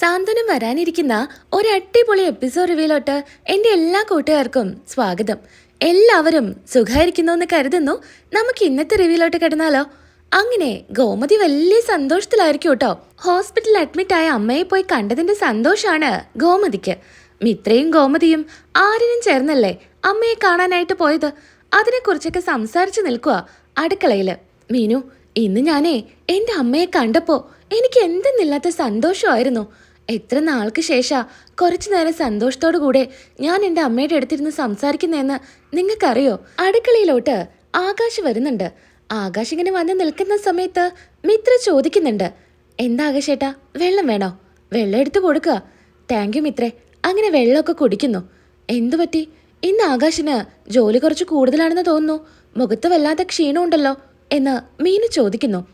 സാന്ത്വനം വരാനിരിക്കുന്ന ഒരു അടിപൊളി എപ്പിസോഡ് റിവ്യൂലോട്ട് എന്റെ എല്ലാ കൂട്ടുകാർക്കും സ്വാഗതം. എല്ലാവരും സുഖമായിരിക്കുന്നു എന്ന് കരുതുന്നു. നമുക്ക് ഇന്നത്തെ റിവ്യൂലോട്ട് കിടന്നാലോ? അങ്ങനെ ഗോമതി വലിയ സന്തോഷത്തിലായിരിക്കും കേട്ടോ. ഹോസ്പിറ്റലിൽ അഡ്മിറ്റ് ആയ അമ്മയെ പോയി കണ്ടതിന്റെ സന്തോഷമാണ് ഗോമതിക്ക്. മിത്രയും ഗോമതിയും ആരിനും ചേർന്നല്ലേ അമ്മയെ കാണാനായിട്ട് പോയത്? അതിനെക്കുറിച്ചൊക്കെ സംസാരിച്ചു നിൽക്കുക അടുക്കളയിൽ. മീനു ഇന്ന് ഞാനേ എന്റെ അമ്മയെ കണ്ടപ്പോൾ എനിക്ക് എന്തെന്നില്ലാത്ത സന്തോഷമായിരുന്നു. എത്ര നാൾക്ക് ശേഷാ കുറച്ചു നേരം സന്തോഷത്തോടു കൂടെ ഞാൻ എന്റെ അമ്മയുടെ അടുത്തിരുന്ന് സംസാരിക്കുന്നതെന്ന് നിങ്ങൾക്കറിയോ? അടുക്കളയിലോട്ട് ആകാശ് വരുന്നുണ്ട്. ആകാശ് ഇങ്ങനെ വന്ന് നിൽക്കുന്ന സമയത്ത് മിത്ര ചോദിക്കുന്നുണ്ട്. എന്താ ആകാശേട്ടാ വെള്ളം വേണോ? വെള്ളം എടുത്തു കൊടുക്കുക താങ്ക് യു മിത്രേ. അങ്ങനെ വെള്ളമൊക്കെ കുടിക്കുന്നു. എന്തു പറ്റി? ഇന്ന് ആകാശിന് ജോലി കുറച്ച് കൂടുതലാണെന്ന് തോന്നുന്നു. മുഖത്ത് വല്ലാത്ത ക്ഷീണമുണ്ടല്ലോ? എന്ന് മീനു ചോദിക്കുന്നു.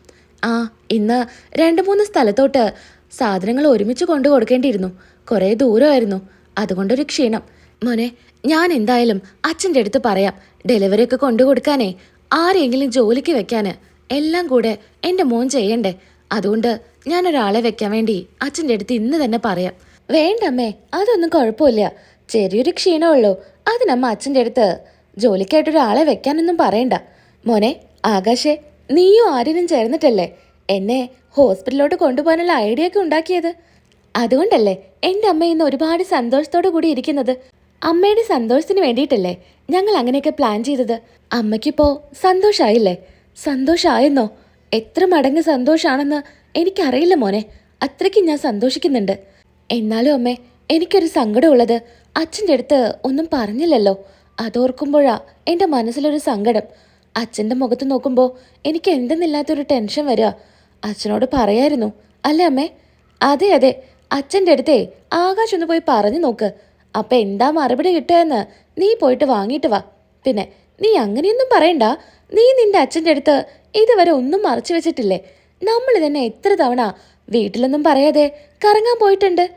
ആ ഇന്ന് രണ്ട് മൂന്ന് സ്ഥലത്തോട്ട് സാധനങ്ങൾ ഒരുമിച്ച് കൊണ്ടു കൊടുക്കേണ്ടിയിരുന്നു. കുറേ ദൂരമായിരുന്നു. അതുകൊണ്ടൊരു ക്ഷീണം. മോനെ ഞാൻ എന്തായാലും അച്ഛന്റെ അടുത്ത് പറയാം. ഡെലിവറി ഒക്കെ കൊണ്ടു കൊടുക്കാനേ. ആരെങ്കിലും ജോലിക്ക് വെക്കാന്. എല്ലാം കൂടെ എന്റെ മോൻ ചെയ്യണ്ടേ. അതുകൊണ്ട് ഞാൻ ഒരാളെ വെക്കാൻ വേണ്ടി അച്ഛന്റെ അടുത്ത് ഇന്ന് തന്നെ പറയാം. വേണ്ടമ്മേ അതൊന്നും കുഴപ്പമില്ല. ചെറിയൊരു ക്ഷീണമുള്ളൂ അതിനമ്മ അച്ഛന്റെ അടുത്ത് ജോലിക്കായിട്ടൊരാളെ വെക്കാനൊന്നും പറയണ്ട. മോനെ ആകാശേ നീയും ആര്യനും ചേർന്നിട്ടല്ലേ? എന്നെ ഹോസ്പിറ്റലിലോട്ട് കൊണ്ടുപോകാനുള്ള ഐഡിയ ഒക്കെ ഉണ്ടാക്കിയത്. അതുകൊണ്ടല്ലേ എന്റെ അമ്മ ഇന്ന് ഒരുപാട് സന്തോഷത്തോടു കൂടി ഇരിക്കുന്നത്. അമ്മയുടെ സന്തോഷത്തിന് വേണ്ടിയിട്ടല്ലേ ഞങ്ങൾ അങ്ങനെയൊക്കെ പ്ലാൻ ചെയ്തത്. അമ്മയ്ക്കിപ്പോ സന്തോഷായില്ലേ? സന്തോഷായെന്നോ? എത്ര മടങ്ങ് സന്തോഷാണെന്ന് എനിക്കറിയില്ല മോനെ. അത്രയ്ക്ക് ഞാൻ സന്തോഷിക്കുന്നുണ്ട്. എന്നാലും അമ്മേ എനിക്കൊരു സങ്കടമുള്ളത് അച്ഛന്റെ അടുത്ത് ഒന്നും പറഞ്ഞില്ലല്ലോ. അതോർക്കുമ്പോഴാ എന്റെ മനസ്സിലൊരു സങ്കടം. അച്ഛന്റെ മുഖത്ത് നോക്കുമ്പോൾ എനിക്ക് എന്തെന്നില്ലാത്തൊരു ടെൻഷൻ വരിക. അച്ഛനോട് പറയായിരുന്നു. അല്ലേ അമ്മേ? അതെ അതെ. അച്ഛന്റെ അടുത്തേ ആകാശ് ഒന്ന് പോയി പറഞ്ഞു നോക്ക്. അപ്പൊ എന്താ മറുപടി കിട്ടുകയെന്ന് നീ പോയിട്ട് വാങ്ങിയിട്ട് വാ. പിന്നെ നീ അങ്ങനെയൊന്നും പറയണ്ട. നീ നിന്റെ അച്ഛന്റെ അടുത്ത് ഇതുവരെ ഒന്നും മറച്ചു വെച്ചിട്ടില്ലേ? നമ്മൾ തന്നെ എത്ര തവണ വീട്ടിലൊന്നും പറയാതെ കറങ്ങാൻ പോയിട്ടുണ്ട്.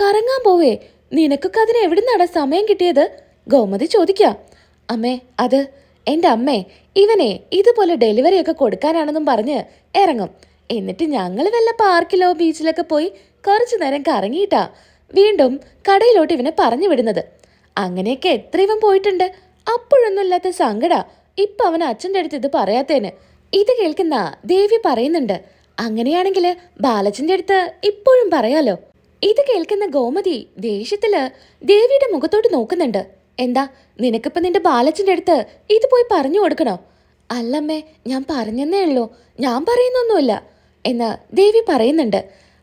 കറങ്ങാൻ പോവേ. നിനക്കൊക്കെ അതിന് എവിടുന്നാടാ സമയം കിട്ടിയത്? ഗോമതി ചോദിക്ക. അമ്മേ അത് എന്റെ അമ്മേ. ഇവനെ ഇതുപോലെ ഡെലിവറി ഒക്കെ കൊടുക്കാനാണെന്നും പറഞ്ഞ് ഇറങ്ങും. എന്നിട്ട് ഞങ്ങൾ വല്ല പാർക്കിലോ ബീച്ചിലൊക്കെ പോയി കുറച്ചു നേരം കറങ്ങിയിട്ടാ വീണ്ടും കടയിലോട്ട് ഇവനെ പറഞ്ഞു വിടുന്നത്. അങ്ങനെയൊക്കെ എത്ര ഇവൻ പോയിട്ടുണ്ട്? അപ്പോഴൊന്നും ഇല്ലാത്ത സങ്കട. ഇപ്പൊ അവൻ അച്ഛന്റെ അടുത്ത് ഇത് പറയാത്തേന്. ഇത് കേൾക്കുന്ന ദേവി പറയുന്നുണ്ട് അങ്ങനെയാണെങ്കിൽ ബാലച്ചന്റെ അടുത്ത് ഇപ്പോഴും പറയാലോ? ഇത് കേൾക്കുന്ന ഗോമതി ദേഷ്യത്തിൽ ദേവിയുടെ മുഖത്തോട്ട് നോക്കുന്നുണ്ട്. എന്താ നിനക്കിപ്പോ നിന്റെ ബാലച്ചന്റെ അടുത്ത് ഇത് പോയി പറഞ്ഞു കൊടുക്കണോ? അല്ലമ്മേ ഞാൻ പറഞ്ഞെന്നേ ഉള്ളൂ. ഞാൻ പറയുന്നൊന്നുമില്ല. എന്ന് ദേവി പറയുന്നുണ്ട്.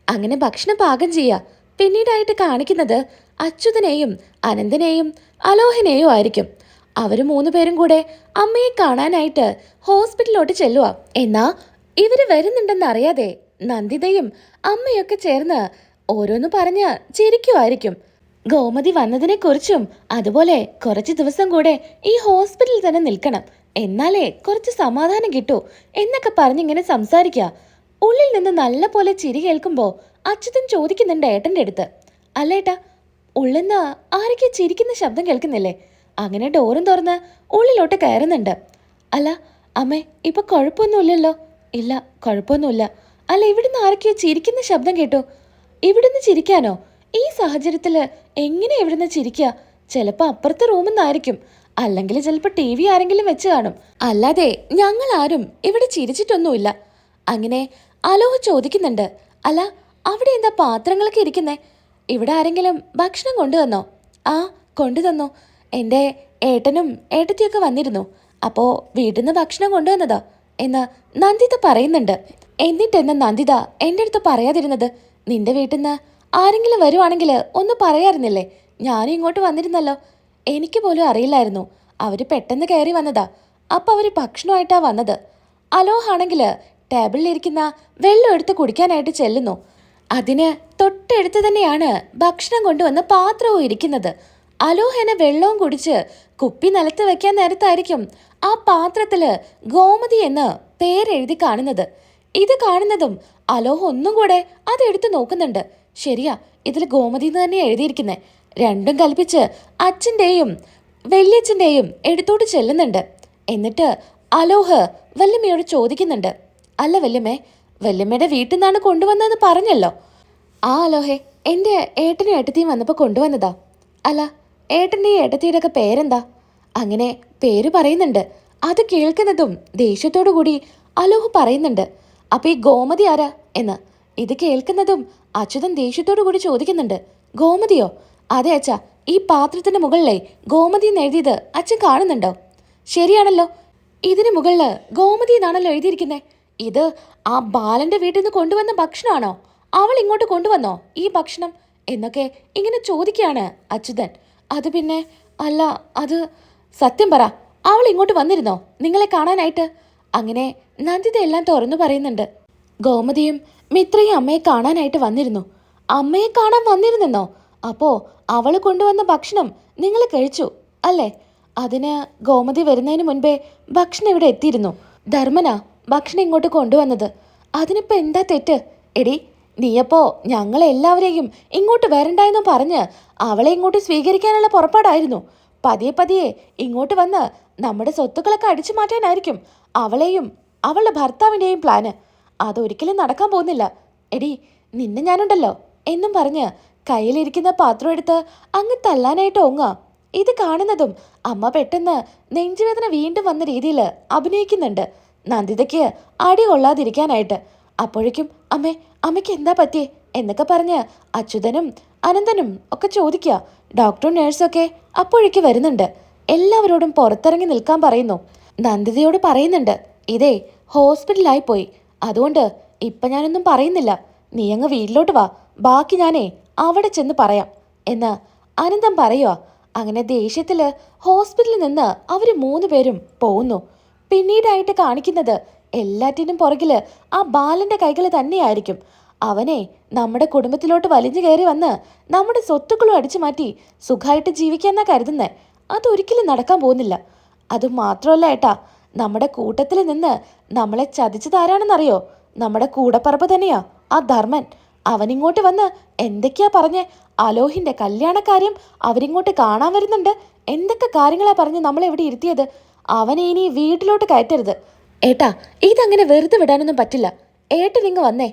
അങ്ങനെ ഭക്ഷണം പാകം ചെയ്യുക. പിന്നീടായിട്ട് കാണിക്കുന്നത് അച്യുതനെയും അനന്തനെയും അലോഹനെയും ആയിരിക്കും. അവർ മൂന്ന് പേരും കൂടെ അമ്മയെ കാണാനായിട്ട് ഹോസ്പിറ്റലിലോട്ട് ചെല്ലുക. എന്നാ ഇവർ വരുന്നുണ്ടെന്ന് അറിയാതെ നന്ദിതയും അമ്മയൊക്കെ ചേർന്ന് ഓരോന്ന് പറഞ്ഞ് ചിരിക്കുമായിരിക്കും ഗോമതി വന്നതിനെ കുറിച്ചും അതുപോലെ കുറച്ച് ദിവസം കൂടെ ഈ ഹോസ്പിറ്റലിൽ തന്നെ നിൽക്കണം. എന്നാലേ കുറച്ച് സമാധാനം കിട്ടൂ എന്നൊക്കെ പറഞ്ഞിങ്ങനെ സംസാരിക്കുക. ഉള്ളിൽ നിന്ന് നല്ല പോലെ ചിരി കേൾക്കുമ്പോ അച്യുതൻ ചോദിക്കുന്നുണ്ട് ഏട്ടന്റെ അടുത്ത്. അല്ലേട്ടാ ഉള്ളിന്ന് ആരൊക്കെ ചിരിക്കുന്ന ശബ്ദം കേൾക്കുന്നില്ലേ? അങ്ങനെ ഡോറും തുറന്ന് ഉള്ളിലോട്ട് കയറുന്നുണ്ട്. അല്ല അമ്മേ ഇപ്പൊ കുഴപ്പമൊന്നുമില്ലല്ലോ ഇല്ല കുഴപ്പമൊന്നുമില്ല അല്ല ഇവിടുന്ന് ആരൊക്കെയോ ചിരിക്കുന്ന ശബ്ദം കേട്ടോ. ഇവിടുന്ന് ചിരിക്കാനോ? ഈ സാഹചര്യത്തിൽ എങ്ങനെ ഇവിടുന്ന് ചിരിക്കുക ചിലപ്പോൾ അപ്പുറത്തെ റൂമിൽ നിന്നായിരിക്കും അല്ലെങ്കിൽ ചിലപ്പോൾ ടി വി ആരെങ്കിലും വെച്ച് കാണും. അല്ലാതെ ഞങ്ങൾ ആരും ഇവിടെ ചിരിച്ചിട്ടൊന്നുമില്ല. അങ്ങനെ അലോഹ ചോദിക്കുന്നുണ്ട്. അല്ല അവിടെ എന്താ പാത്രങ്ങളൊക്കെ ഇരിക്കുന്നേ? ഇവിടെ ആരെങ്കിലും ഭക്ഷണം കൊണ്ടുവന്നോ? ആ കൊണ്ടുതന്നു. എന്റെ ഏട്ടനും ഏട്ടത്തിയൊക്കെ വന്നിരുന്നു. അപ്പോൾ വീട്ടിൽ നിന്ന് ഭക്ഷണം കൊണ്ടുവന്നതാ. എന്ന് നന്ദിത പറയുന്നുണ്ട്. എന്നിട്ടെന്ന് നന്ദിത എന്റെ അടുത്ത് പറയാതിരുന്നത്? നിന്റെ വീട്ടിൽ നിന്ന് ആരെങ്കിലും വരുവാണെങ്കിൽ ഒന്ന് പറയാറുന്നില്ലേ? ഞാനും ഇങ്ങോട്ട് വന്നിരുന്നല്ലോ. എനിക്ക് പോലും അറിയില്ലായിരുന്നു. അവർ പെട്ടെന്ന് കയറി വന്നതാ. അപ്പോൾ അവർ ഭക്ഷണമായിട്ടാണ് വന്നത്. അലോഹാണെങ്കിൽ ടേബിളിലിരിക്കുന്ന വെള്ളം എടുത്ത് കുടിക്കാനായിട്ട് ചെല്ലുന്നു. അതിന് തൊട്ടടുത്ത് തന്നെയാണ് ഭക്ഷണം കൊണ്ടുവന്ന പാത്രവും ഇരിക്കുന്നത്. അലോഹന വെള്ളവും കുടിച്ച് കുപ്പി നിലത്ത് വെക്കാൻ നേരത്തായിരിക്കും ആ പാത്രത്തിൽ ഗോമതി എന്ന് പേരെഴുതി കാണുന്നത്. ഇത് കാണുന്നതും അലോഹ ഒന്നും കൂടെ അതെടുത്ത് നോക്കുന്നുണ്ട്. ശരിയാ ഇതിൽ ഗോമതി എന്ന് തന്നെ എഴുതിയിരിക്കുന്നത് രണ്ടും കൽപ്പിച്ച് അച്ഛന്റെയും വല്യച്ഛന്റെയും എടുത്തോട്ട് ചെല്ലുന്നുണ്ട്. എന്നിട്ട് അലോഹ വല്യമ്മയോട് ചോദിക്കുന്നുണ്ട്. അല്ല വല്യമ്മേ വല്യമ്മയുടെ വീട്ടിൽ നിന്നാണ് കൊണ്ടുവന്നതെന്ന് പറഞ്ഞല്ലോ. ആ അലോഹെ എന്റെ ഏട്ടനും ഏട്ടത്തിയും വന്നപ്പോൾ കൊണ്ടുവന്നതാ. അല്ല ഏട്ടന്റെ ഏട്ടത്തിയുടെ ഒക്കെ പേരെന്താ? അങ്ങനെ പേര് പറയുന്നുണ്ട്. അത് കേൾക്കുന്നതും ദേഷ്യത്തോടു കൂടി അലോഹ് പറയുന്നുണ്ട്. അപ്പൊ ഈ ഗോമതി ആരാ എന്ന്. ഇത് കേൾക്കുന്നതും അച്യുതൻ ദേഷ്യത്തോടു കൂടി ചോദിക്കുന്നുണ്ട്. ഗോമതിയോ? അതെ അച്ഛ ഈ പാത്രത്തിന്റെ മുകളിലെ ഗോമതി എന്ന് എഴുതിയത് അച്ഛൻ കാണുന്നുണ്ടോ? ശരിയാണല്ലോ. ഇതിന് മുകളിൽ ഗോമതി എന്നാണല്ലോ എഴുതിയിരിക്കുന്നത് ഇത് ആ ബാലന്റെ വീട്ടിൽ നിന്ന് കൊണ്ടുവന്ന ഭക്ഷണമാണോ? അവൾ ഇങ്ങോട്ട് കൊണ്ടുവന്നോ ഈ ഭക്ഷണം? എന്നൊക്കെ ഇങ്ങനെ ചോദിക്കുകയാണ് അച്യുതൻ. അത് പിന്നെ അല്ല അത് സത്യം പറ അവൾ ഇങ്ങോട്ട് വന്നിരുന്നോ? നിങ്ങളെ കാണാനായിട്ട്? അങ്ങനെ നന്ദിത എല്ലാം തുറന്നു പറയുന്നുണ്ട്. ഗോമതിയും മിത്രയും അമ്മയെ കാണാനായിട്ട് വന്നിരുന്നു. അമ്മയെ കാണാൻ വന്നിരുന്നെന്നോ? അപ്പോ അവൾ കൊണ്ടുവന്ന ഭക്ഷണം നിങ്ങൾ കഴിച്ചു അല്ലേ? അതിന് ഗോമതി വരുന്നതിന് മുൻപേ ഭക്ഷണം ഇവിടെ എത്തിയിരുന്നു. ധർമ്മനാ ഭക്ഷണം ഇങ്ങോട്ട് കൊണ്ടുവന്നത്. അതിനിപ്പോൾ എന്താ തെറ്റ്? എടി നീയപ്പോ ഞങ്ങളെല്ലാവരെയും ഇങ്ങോട്ട് വരണ്ടായെന്നും പറഞ്ഞ് അവളെ ഇങ്ങോട്ട് സ്വീകരിക്കാനുള്ള പുറപ്പാടായിരുന്നു. പതിയെ പതിയെ ഇങ്ങോട്ട് വന്ന് നമ്മുടെ സ്വത്തുക്കളൊക്കെ അടിച്ചു മാറ്റാനായിരിക്കും അവളെയും അവളുടെ ഭർത്താവിന്റെയും പ്ലാന്. അതൊരിക്കലും നടക്കാൻ പോകുന്നില്ല. എടി നിന്നെ ഞാനുണ്ടല്ലോ എന്നും പറഞ്ഞ് കയ്യിലിരിക്കുന്ന പാത്രം എടുത്ത് അങ്ങ് തല്ലാനായിട്ട് ഓങ്ങ. ഇത് കാണുന്നതും അമ്മ പെട്ടെന്ന് നെഞ്ചുവേദന വീണ്ടും വന്ന രീതിയിൽ അഭിനയിക്കുന്നുണ്ട്. നന്ദിതയ്ക്ക് അടി കൊള്ളാതിരിക്കാനായിട്ട്. അപ്പോഴേക്കും അമ്മേ അമ്മയ്ക്ക് എന്താ പറ്റിയേ? എന്നൊക്കെ പറഞ്ഞ് അച്യുതനും അനന്തനും ഒക്കെ ചോദിക്കുക. ഡോക്ടറും നേഴ്സൊക്കെ അപ്പോഴേക്ക് വരുന്നുണ്ട്. എല്ലാവരോടും പുറത്തിറങ്ങി നിൽക്കാൻ പറയുന്നു. നന്ദിതയോട് പറയുന്നുണ്ട് ഇതേ ഹോസ്പിറ്റലായി പോയി. അതുകൊണ്ട് ഇപ്പൊ ഞാനൊന്നും പറയുന്നില്ല. നീ അങ്ങ് വീട്ടിലോട്ട് വാ. ബാക്കി ഞാനേ അവിടെ ചെന്ന് പറയാം. എന്ന് അനന്തം പറയുക അങ്ങനെ ദേഷ്യത്തിൽ ഹോസ്പിറ്റലിൽ നിന്ന് അവർ മൂന്ന് പേരും പോകുന്നു പിന്നീടായിട്ട് കാണിക്കുന്നത് എല്ലാറ്റിനും പുറകിൽ ആ ബാലന്റെ കൈകൾ തന്നെയായിരിക്കും. അവനെ നമ്മുടെ കുടുംബത്തിലോട്ട് വലിഞ്ഞു കയറി വന്ന് നമ്മുടെ സ്വത്തുക്കളും അടിച്ചു മാറ്റി സുഖമായിട്ട് ജീവിക്കാന്നാ കരുതുന്നേ. അതൊരിക്കലും നടക്കാൻ പോകുന്നില്ല. അത് മാത്രമല്ല ഏട്ടാ നമ്മുടെ കൂട്ടത്തിൽ നിന്ന് നമ്മളെ ചതിച്ചതാരാണെന്നറിയോ നമ്മുടെ കൂടപ്പറപ്പ് തന്നെയാ ആ ധർമ്മൻ. അവനിങ്ങോട്ട് വന്ന് എന്തൊക്കെയാ പറഞ്ഞ് അലോഹിന്റെ കല്യാണക്കാര്യം അവരിങ്ങോട്ട് കാണാൻ വരുന്നുണ്ട്? എന്തൊക്കെ കാര്യങ്ങളാ പറഞ്ഞ് നമ്മളെവിടെ ഇരുത്തിയത്? അവനെ ഇനി വീട്ടിലോട്ട് കയറ്റരുത്. ഏട്ടാ ഇതങ്ങനെ വെറുതെ വിടാനൊന്നും പറ്റില്ല. ഏട്ടനിങ്ങ് വന്നേ.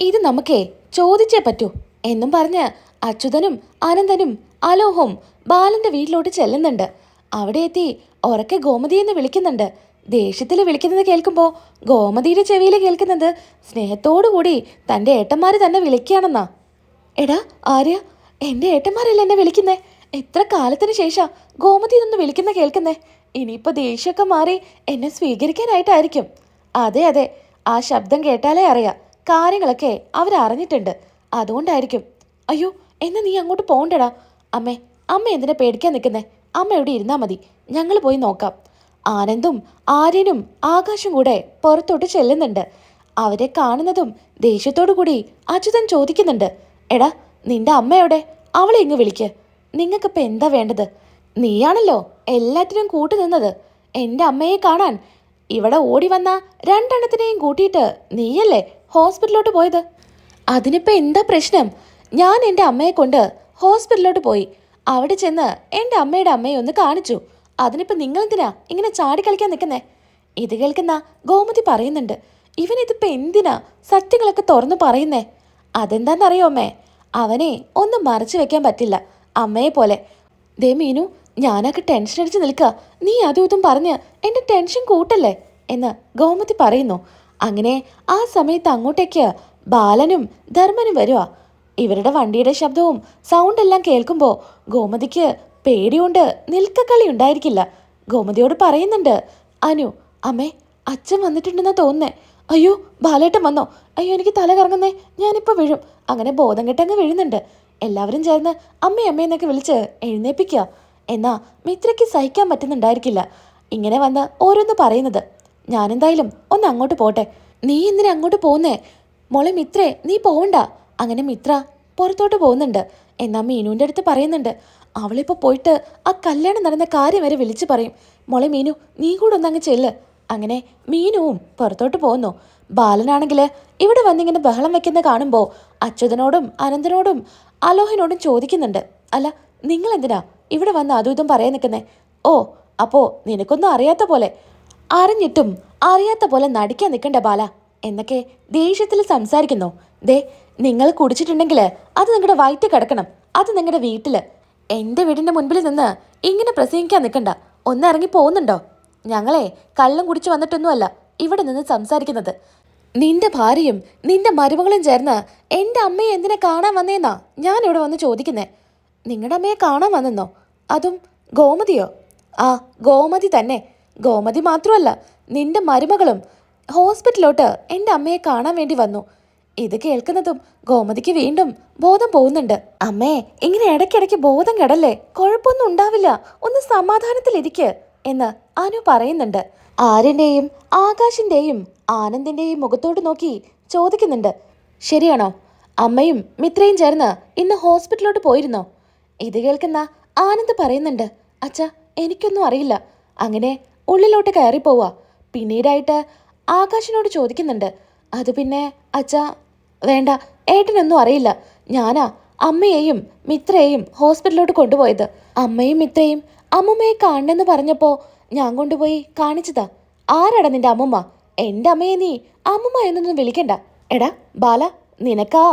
ഇത് നമുക്കേ ചോദിച്ചേ പറ്റൂ. എന്നും പറഞ്ഞ് അച്യുതനും അനന്തനും അലോഹും ബാലന്റെ വീട്ടിലോട്ട് ചെല്ലുന്നുണ്ട്. അവിടെ എത്തി ഉറക്കെ ഗോമതി എന്ന് വിളിക്കുന്നുണ്ട്. ദേഷ്യത്തിൽ വിളിക്കുന്നത് കേൾക്കുമ്പോൾ ഗോമതിയുടെ ചെവിയിൽ കേൾക്കുന്നത് സ്നേഹത്തോടു കൂടി തന്റെ ഏട്ടന്മാർ തന്നെ വിളിക്കുകയാണെന്നാ. എടാ ആര്യ എന്റെ ഏട്ടന്മാരല്ല എന്നെ വിളിക്കുന്നേ? എത്ര കാലത്തിന് ശേഷം ഗോമതി നിന്ന് വിളിക്കുന്ന കേൾക്കുന്നേ? ഇനിയിപ്പോ ദേഷ്യമൊക്കെ മാറി എന്നെ സ്വീകരിക്കാനായിട്ടായിരിക്കും. അതെ അതെ. ആ ശബ്ദം കേട്ടാലേ അറിയാം. കാര്യങ്ങളൊക്കെ അവരറിഞ്ഞിട്ടുണ്ട്. അതുകൊണ്ടായിരിക്കും. അയ്യോ എന്നാ നീ അങ്ങോട്ട് പോകണ്ടടാ അമ്മേ അമ്മ എന്തിനാ പേടിക്കാൻ നിൽക്കുന്നേ? അമ്മ ഇവിടെ ഇരുന്നാ മതി. ഞങ്ങൾ പോയി നോക്കാം. ആനന്ദും ആര്യനും ആകാശും കൂടെ പുറത്തോട്ട് ചെല്ലുന്നുണ്ട്. അവരെ കാണുന്നതും ദേഷ്യത്തോടു കൂടി അച്യുതൻ ചോദിക്കുന്നുണ്ട്. എടാ നിന്റെ അമ്മയോടെ അവളെ ഇങ്ങ് വിളിക്ക്. നിങ്ങൾക്കിപ്പോൾ എന്താ വേണ്ടത്? നീയാണല്ലോ എല്ലാറ്റിനും കൂട്ടു നിന്നത്. എന്റെ അമ്മയെ കാണാൻ ഇവിടെ ഓടി വന്ന രണ്ടെണ്ണത്തിനെയും കൂട്ടിയിട്ട് നീയല്ലേ ഹോസ്പിറ്റലിലോട്ട് പോയത്? അതിനിപ്പോൾ എന്താ പ്രശ്നം? ഞാൻ എന്റെ അമ്മയെ കൊണ്ട് ഹോസ്പിറ്റലിലോട്ട് പോയി. അവിടെ ചെന്ന് എന്റെ അമ്മയുടെ അമ്മയെ ഒന്ന് കാണിച്ചു. അതിനിപ്പോൾ നിങ്ങളെന്തിനാ ഇങ്ങനെ ചാടിക്കളിക്കാൻ നിൽക്കുന്നേ? ഇത് കേൾക്കുന്ന ഗോമതി പറയുന്നുണ്ട്. ഇവനിതിപ്പോൾ എന്തിനാ സത്യങ്ങളൊക്കെ തുറന്നു പറയുന്നേ? അതെന്താണെന്നറിയോ അമ്മേ? അവനെ ഒന്നും മറച്ചു വെക്കാൻ പറ്റില്ല. അമ്മയെ പോലെ ദേ മീനു ഞാനൊക്കെ ടെൻഷൻ അടിച്ച് നിൽക്കുക നീ അതും ഇതും പറഞ്ഞ് എന്റെ ടെൻഷൻ കൂട്ടല്ലേ എന്ന് ഗോമതി പറയുന്നു. അങ്ങനെ ആ സമയത്ത് അങ്ങോട്ടേക്ക് ബാലനും ധർമ്മനും വരുക ഇവരുടെ വണ്ടിയുടെ ശബ്ദവും സൗണ്ട് എല്ലാം കേൾക്കുമ്പോൾ ഗോമതിക്ക് പേടിയുണ്ട് നിൽക്കക്കളി ഉണ്ടായിരിക്കില്ല. ഗോമതിയോട് പറയുന്നുണ്ട് അനു അമ്മേ അച്ഛൻ വന്നിട്ടുണ്ടെന്നാ തോന്നുന്നേ. അയ്യോ ബാലേട്ടൻ വന്നോ. അയ്യോ എനിക്ക് തല കറങ്ങുന്നേ. ഞാനിപ്പോൾ വീഴും. അങ്ങനെ ബോധം കെട്ടങ്ങ് വീഴുന്നുണ്ട്. എല്ലാവരും ചേർന്ന് അമ്മേ അമ്മയെന്നൊക്കെ വിളിച്ച് എഴുന്നേപ്പിക്കുക എന്നാ മിത്രയ്ക്ക് സഹിക്കാൻ പറ്റുന്നുണ്ടായിരിക്കില്ല. ഇങ്ങനെ വന്ന് ഓരോന്ന് പറയുന്നത്. ഞാനെന്തായാലും ഒന്ന് അങ്ങോട്ട് പോട്ടെ. നീ എന്തിനാ അങ്ങോട്ട് പോകുന്നേ മോളെ മിത്രേ നീ പോവണ്ട. അങ്ങനെ മിത്ര പുറത്തോട്ട് പോകുന്നുണ്ട്. എന്നാ മീനുവിന്റെ അടുത്ത് പറയുന്നുണ്ട്. അവളിപ്പോൾ പോയിട്ട് ആ കല്യാണം നടന്ന കാര്യം വരെ വിളിച്ചു പറയും. മോളെ മീനു നീ കൂടെ ഒന്ന് അങ്ങ് ചെല്ല്. അങ്ങനെ മീനുവും പുറത്തോട്ട് പോകുന്നു. ബാലനാണെങ്കിൽ ഇവിടെ വന്നിങ്ങനെ ബഹളം വെക്കുന്ന കാണുമ്പോൾ അച്യുതനോടും അനന്തനോടും അലോഹനോടും ചോദിക്കുന്നുണ്ട്. അല്ല നിങ്ങൾ എന്തിനാ ഇവിടെ വന്ന് അതും ഇതും പറയാൻ നിൽക്കുന്നേ. ഓ അപ്പോ നിനക്കൊന്നും അറിയാത്ത പോലെ. അറിഞ്ഞിട്ടും അറിയാത്ത പോലെ നടിക്കാൻ നിൽക്കണ്ട ബാല. എന്നൊക്കെ ദേഷ്യത്തിൽ സംസാരിക്കുന്നു. ദേ നിങ്ങൾ കുടിച്ചിട്ടുണ്ടെങ്കിൽ അത് നിങ്ങളുടെ വയറ്റിൽ കിടക്കണം. അത് നിങ്ങളുടെ വീട്ടിൽ. എന്റെ വീടിന്റെ മുൻപിൽ നിന്ന് ഇങ്ങനെ പ്രസംഗിക്കാൻ നിൽക്കണ്ട. ഒന്ന് ഇറങ്ങി പോകുന്നുണ്ടോ? ഞങ്ങളെ കള്ളം കുടിച്ചു വന്നിട്ടൊന്നുമല്ല ഇവിടെ നിന്ന് സംസാരിക്കുന്നത്. നിന്റെ ഭാര്യയും നിന്റെ മരുമകളും ചേർന്ന് എന്റെ അമ്മയെ എന്തിനെ കാണാൻ വന്നേന്നാ? ഞാൻ ഇവിടെ വന്ന് ചോദിക്കുന്നേ. നിങ്ങളുടെ അമ്മയെ കാണാൻ വന്നെന്നോ? അതും ഗോമതിയോ? ആ ഗോമതി തന്നെ. ഗോമതി മാത്രമല്ല നിന്റെ മരുമകളും ഹോസ്പിറ്റലിലോട്ട് എന്റെ അമ്മയെ കാണാൻ വേണ്ടി വന്നു. ഇത് കേൾക്കുന്നതും ഗോമതിക്ക് വീണ്ടും ബോധം പോകുന്നുണ്ട്. അമ്മേ ഇങ്ങനെ ഇടയ്ക്കിടയ്ക്ക് ബോധം കെടല്ലേ? കുഴപ്പമൊന്നും ഉണ്ടാവില്ല. ഒന്ന് സമാധാനത്തിലിരിക്ക് എന്ന് അനു പറയുന്നുണ്ട്. ആര്യന്റെയും ആകാശിന്റെയും ആനന്ദിന്റെയും മുഖത്തോട്ട് നോക്കി ചോദിക്കുന്നുണ്ട്. ശരിയാണോ? അമ്മയും മിത്രയും ചേർന്ന് ഇന്ന് ഹോസ്പിറ്റലിലോട്ട് പോയിരുന്നോ? ഇത് കേൾക്കുന്ന ആനന്ദ് പറയുന്നുണ്ട് അച്ഛ എനിക്കൊന്നും അറിയില്ല. അങ്ങനെ ഉള്ളിലോട്ട് കയറി പോവാ. പിന്നീടായിട്ട് ആകാശിനോട് ചോദിക്കുന്നുണ്ട് അത് പിന്നെ അച്ഛ വേണ്ട ഏട്ടനൊന്നും അറിയില്ല. ഞാനാ അമ്മയെയും മിത്രയെയും ഹോസ്പിറ്റലിലോട്ട് കൊണ്ടുപോയത്. അമ്മയും മിത്രയും അമ്മുമ്മയെ കാണണമെന്ന് പറഞ്ഞപ്പോൾ ഞാൻ കൊണ്ടുപോയി കാണിച്ചതാ. ആരാടാ നിന്റെ അമ്മുമ്മ? എന്റെ അമ്മയെ നീ അമ്മുമ്മ എന്നൊന്നും വിളിക്കണ്ട. എടാ ബാല നിനക്കാ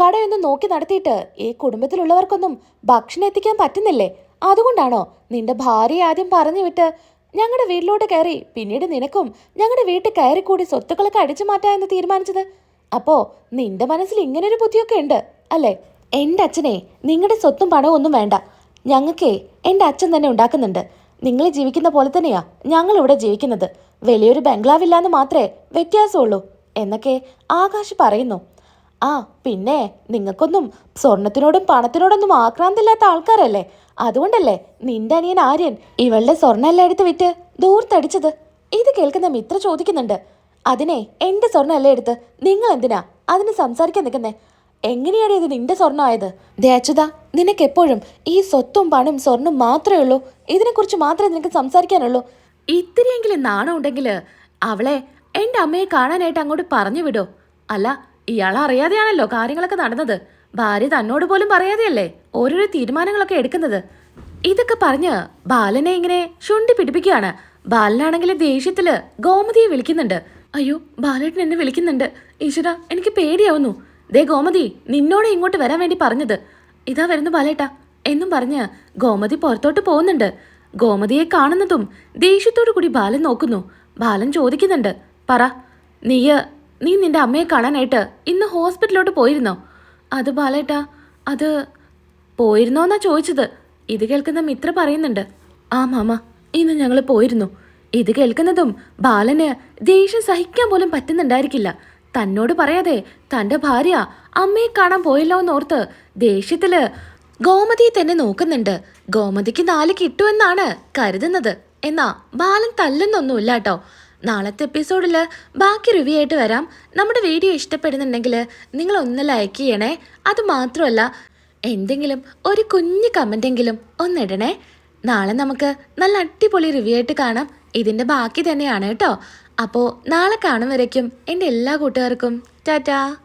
കടയൊന്നും നോക്കി നടത്തിയിട്ട് ഈ കുടുംബത്തിലുള്ളവർക്കൊന്നും ഭക്ഷണം എത്തിക്കാൻ പറ്റുന്നില്ലേ? അതുകൊണ്ടാണോ നിന്റെ ഭാര്യയെ ആദ്യം പറഞ്ഞു വിട്ട് ഞങ്ങളുടെ വീട്ടിലോട്ട് കയറി പിന്നീട് നിനക്കും ഞങ്ങളുടെ വീട്ടിൽ കയറി കൂടി സ്വത്തുക്കളൊക്കെ അടിച്ചു മാറ്റാ എന്ന് തീരുമാനിച്ചത്? അപ്പോ നിന്റെ മനസ്സിൽ ഇങ്ങനൊരു ബുദ്ധിയൊക്കെ ഉണ്ട് അല്ലേ? എന്റെ അച്ഛനെ നിങ്ങളുടെ സ്വത്തും പണവും ഒന്നും വേണ്ട. ഞങ്ങൾക്കേ എന്റെ അച്ഛൻ തന്നെ ഉണ്ടാക്കുന്നുണ്ട്. നിങ്ങൾ ജീവിക്കുന്ന പോലെ തന്നെയാ ഞങ്ങൾ ഇവിടെ ജീവിക്കുന്നത്. വലിയൊരു ബംഗ്ലാവില്ലാന്ന് മാത്രമേ വ്യത്യാസമുള്ളൂ എന്നൊക്കെ ആകാശ് പറയുന്നു. ആ പിന്നെ നിങ്ങൾക്കൊന്നും സ്വർണത്തിനോടും പണത്തിനോടൊന്നും ആക്രാന്തമില്ലാത്ത ആൾക്കാരല്ലേ? അതുകൊണ്ടല്ലേ നിന്റെ അനിയൻ ആര്യൻ ഇവളുടെ സ്വർണം എല്ലാം എടുത്ത് വിറ്റ് ദൂർത്തടിച്ചത് ഇത് കേൾക്കുന്ന മിത്ര ചോദിക്കുന്നുണ്ട്. അതിനെ എന്റെ സ്വർണം അല്ലേ എടുത്ത്? നിങ്ങൾ എന്തിനാ അതിന് സംസാരിക്കാൻ നിൽക്കുന്നേ? എങ്ങനെയാണ് ഇത് നിന്റെ സ്വർണമായത്? ദേ നിനക്ക് എപ്പോഴും ഈ സ്വത്തും പണും സ്വർണം മാത്രമേ ഉള്ളൂ. ഇതിനെക്കുറിച്ച് മാത്രമേ നിനക്ക് സംസാരിക്കാനുള്ളൂ. ഇത്തിരിയെങ്കിലും നാണം ഉണ്ടെങ്കിൽ അവളെ എന്റെ അമ്മയെ കാണാനായിട്ട് അങ്ങോട്ട് പറഞ്ഞു വിടോ അല്ല ഇയാൾ അറിയാതെയാണല്ലോ കാര്യങ്ങളൊക്കെ നടന്നത്. ഭാര്യ തന്നോട് പോലും പറയാതെയല്ലേ ഓരോരോ തീരുമാനങ്ങളൊക്കെ എടുക്കുന്നത്. ഇതൊക്കെ പറഞ്ഞ് ബാലനെ ഇങ്ങനെ ശുണ്ടി പിടിപ്പിക്കുകയാണ്. ബാലനാണെങ്കിൽ ദേഷ്യത്തിൽ ഗോമതിയെ വിളിക്കുന്നുണ്ട്. അയ്യോ ബാലേട്ടൻ എന്നെ വിളിക്കുന്നുണ്ട്. ഈശ്വര എനിക്ക് പേടിയാവുന്നു. ദേ ഗോമതി നിന്നോട് ഇങ്ങോട്ട് വരാൻ വേണ്ടി പറഞ്ഞത്. ഇതാ വരുന്നു ബാലേട്ട. എന്നും പറഞ്ഞ് ഗോമതി പുറത്തോട്ട് പോകുന്നുണ്ട്. ഗോമതിയെ കാണുന്നതും ദേഷ്യത്തോടു കൂടി ബാലൻ നോക്കുന്നു. ബാലൻ ചോദിക്കുന്നുണ്ട് പറ നീയ് നീ നിന്റെ അമ്മയെ കാണാനായിട്ട് ഇന്ന് ഹോസ്പിറ്റലിലോട്ട് പോയിരുന്നോ? അത് ബാലേട്ടാ അത് പോയിരുന്നോന്നാ ചോദിച്ചത്. ഇത് കേൾക്കുന്ന മിത്ര പറയുന്നുണ്ട്. ആ മാമ ഇന്ന് ഞങ്ങൾ പോയിരുന്നു. ഇത് കേൾക്കുന്നതും ബാലന് ദേഷ്യം സഹിക്കാൻ പോലും പറ്റുന്നുണ്ടായിരിക്കില്ല. തന്നോട് പറയാതെ തന്റെ ഭാര്യ അമ്മയെ കാണാൻ പോയല്ലോ എന്നോർത്ത് ദേഷ്യത്തിൽ ഗോമതിയെ തന്നെ നോക്കുന്നുണ്ട്. ഗോമതിക്ക് നാല് കിട്ടുമെന്നാണ് കരുതുന്നത്. എന്നാ ബാലൻ തല്ലുന്നൊന്നുമില്ല കേട്ടോ. നാളത്തെ എപ്പിസോഡിൽ ബാക്കി റിവ്യൂ ആയിട്ട് വരാം. നമ്മുടെ വീഡിയോ ഇഷ്ടപ്പെടുന്നുണ്ടെങ്കിൽ നിങ്ങൾ ഒന്ന് ലൈക്ക് ചെയ്യണേ. അത് മാത്രമല്ല എന്തെങ്കിലും ഒരു കുഞ്ഞു കമന്റെങ്കിലും ഒന്നിടണേ നാളെ നമുക്ക് നല്ല അടിപൊളി റിവ്യൂ ആയിട്ട് കാണാം. ഇതിന്റെ ബാക്കി തന്നെയാണ് കേട്ടോ. അപ്പോൾ നാളെ കാണും വരയ്ക്കും എന്റെ എല്ലാ കൂട്ടുകാർക്കും ടാറ്റാ.